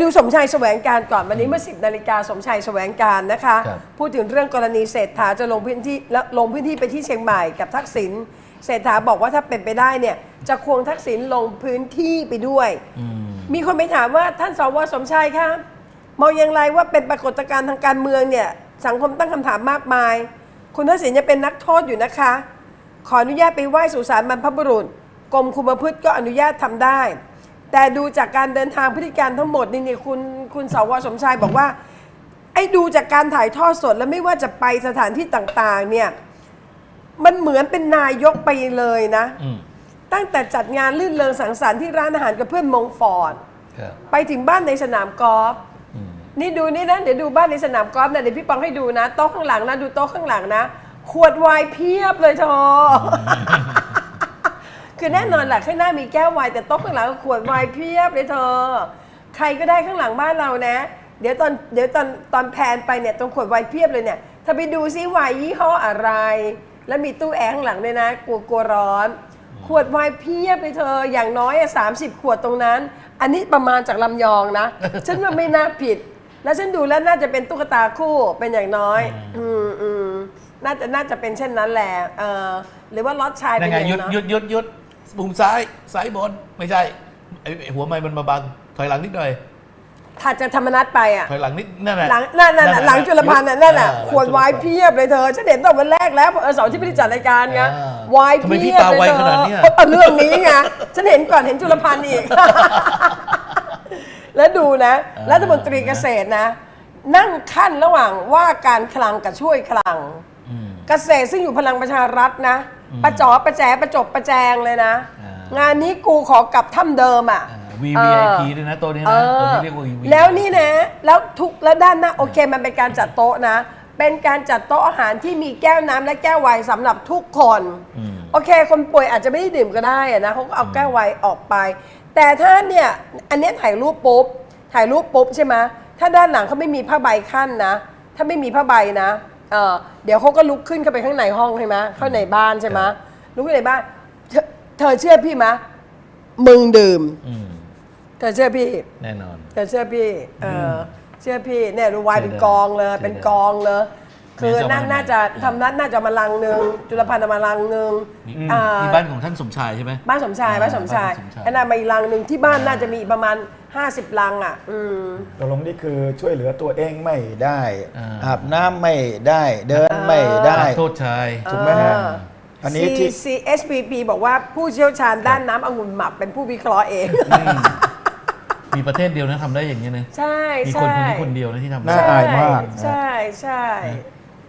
ดูสมชายแสวงการก่อนวันนี้เมื่อ 10นาฬิกาสมชายแสวงการนะคะ ครับ พูดถึงเรื่องกรณีเศรษฐาจะลงพื้นที่และลงพื้นที่ไปที่เชียงใหม่กับทักษิณเศรษฐาบอกว่าถ้าเป็นไปได้เนี่ยจะควงทักษิณลงพื้นที่ไปด้วย อืม มีคนไปถามว่าท่านสวสมชายคะมองอย่างไรว่าเป็นปรากฏการณ์ทางการเมืองเนี่ย สังคมตั้งคำถามมากมาย คุณทักษิณยังเป็นนักโทษอยู่นะคะ ขออนุญาตไปไหว้สุสานบรรพบุรุษกรมคุมประพฤติก็อนุญาตทำได้ แต่ดูจากการเดินทางพฤติการทั้งหมดนี่นี่คุณคุณสวสมชายบอกว่า ไอ้ดูจากการถ่ายทอดสดแล้วไม่ว่าจะไปสถานที่ต่าง ๆ เนี่ย มันเหมือนเป็นนายกไปเลยนะ อืมตั้งแต่จัดงานลื่นเริงสังสรรค์ที่ร้านอาหารกับเพื่อนมงฟอร์ด ครับไปถึงบ้านในสนามกอล์ฟ อืมนี่ดูนี่นะ เดี๋ยวดูบ้านในสนามกอล์ฟนะเดี๋ยวพี่ปองให้ดูนะโต๊ะข้างหลังนะ ดูโต๊ะข้างหลังนะ ขวดไวน์เพียบเลยทอ คือแน่นอนแหละข้างหน้ามีแก้วไวน์แต่โต๊ะข้างหลังก็ขวดไวน์เพียบเลยเธอ ใครก็ได้ข้างหลังบ้านเรานะ เดี๋ยวตอนเดี๋ยวตอนตอนแพนไปเนี่ยตรงขวดไวน์เพียบเลยเนี่ยถ้าไปดูซิไวน์ยี่ห้ออะไร แล้วมีตู้แอร์ข้างหลังด้วยนะกลัวกลัวร้อน ขวดไวน์เพียบเลยเธอ อย่างน้อยสามสิบขวดตรงนั้น อันนี้ประมาณจากลำยองนะ ฉันว่าไม่น่าผิด แล้วฉันดูแล้วน่าจะเป็นตุ๊กตาคู่เป็นอย่างน้อย อืมอืมน่าจะน่าจะเป็นเช่นนั้นแหละเออหรือว่าล็อตชายนั่เป็นนอไงย่างหยุดน้อยหยุดหยุดหยุด มุมซ้ายซ้ายบนไม่ใช่ไอ้ไอ้หัวไม้มันมาบังถอยหลังนิดหน่อยถัดจากธรรมนัตไปอะ ถอยหลังนิดนั่นแหละหลังนั่นน่ะะหลังจุลพันธ์น่ะนั่นน่ะเออขวดไวน์เพียบเลยเธอฉันเห็นตั้งแต่วันแรกแล้วเออเสาร์ที่ไม่ได้จัดรายการไงอ่าไวน์ทำไมพี่เพียบตาเลยไวเธขนาดเนี้ย อเออเรื่องนี้ไงฉันเห็นก่อนเห็นจุลพันธ์อีก แล้วดูนะรัฐมนตรีเกษตรนะ นั่งขั้นระหว่างว่าการคลังกับช่วยคลัง อืม เกษตรซึ่งอยู่พลังประชารัฐนะ ประจอประแจประจบประแจงเลยนะ อ่าง งานนี้กูขอกลับถ้ำเดิมอะอ่า VVIP ด้วยนะตัวนี้เอนะตัวอนี้เรียกว่า VVIP แล้วนี่นะ แล้วทุกแล้วด้านหน้าโอเคมันเป็นการจัดโต๊ะนะ เป็นการจัดโต๊ะอาหารที่มีแก้วน้ำและแก้วไวน์สำหรับทุกคน อืม โอเค คนป่วยอาจจะไม่ได้ดื่มก็ได้อะนะเขาก็เอาแก้วไวน์ออกไป แต่ถ้าเนี่ย อันเนี้ยถ่ายรูปปุ๊บ ถ่ายรูปปุ๊บใช่ไหมถ้าด้านหลังเขาไม่มีผ้าใบขั้นนะ ถ้าไม่มีผ้าใบนะ เออเดี๋ยวเขาก็ลุกขึ้นเข้าไปข้างในห้องใช่ไหมเข้าในบ้านใช่ไหมลุกขึ้นในบ้านเธอเธอเชื่อพี่ไหมมึงดื่ม อืมเธอเชื่อพี่ แน่นอน เธอเชื่อพี่ เออเชื่อพี่เนี่ยดูวายเป็นกองเลย เชื่อได้เป็นกองเลย คือแม่น่าเจ้าน่าจะทำนัดน่าจะมาลังหนึ่งจุลพันธ์เอามาลังหนึ่งนี่อ่า นี่บ้านของท่านสมชายใช่ไหม บ้านสมชายบ้านสมชายบ้านสมชาย อันนั้นมาอีกลังหนึ่งที่บ้านน่าจะมีประมาณ 50 ลังอะ อืม ตกลงนี่คือช่วยเหลือตัวเองไม่ได้อ่า อาบน้ำไม่ได้เดินไม่ได้โทษชาย ถูกไหมฮะเอออันนี้ที่ C CSPP บอกว่าผู้เชี่ยวชาญด้านน้ำองุ่นหมักเป็นผู้วิเคราะห์เอง มีประเทศเดียวนะทำได้อย่างนี้ยนะ ใช่มีใช่คนคนนี้คนเดียวนะที่ทำได้ น่าอายมาก ใช่ใช่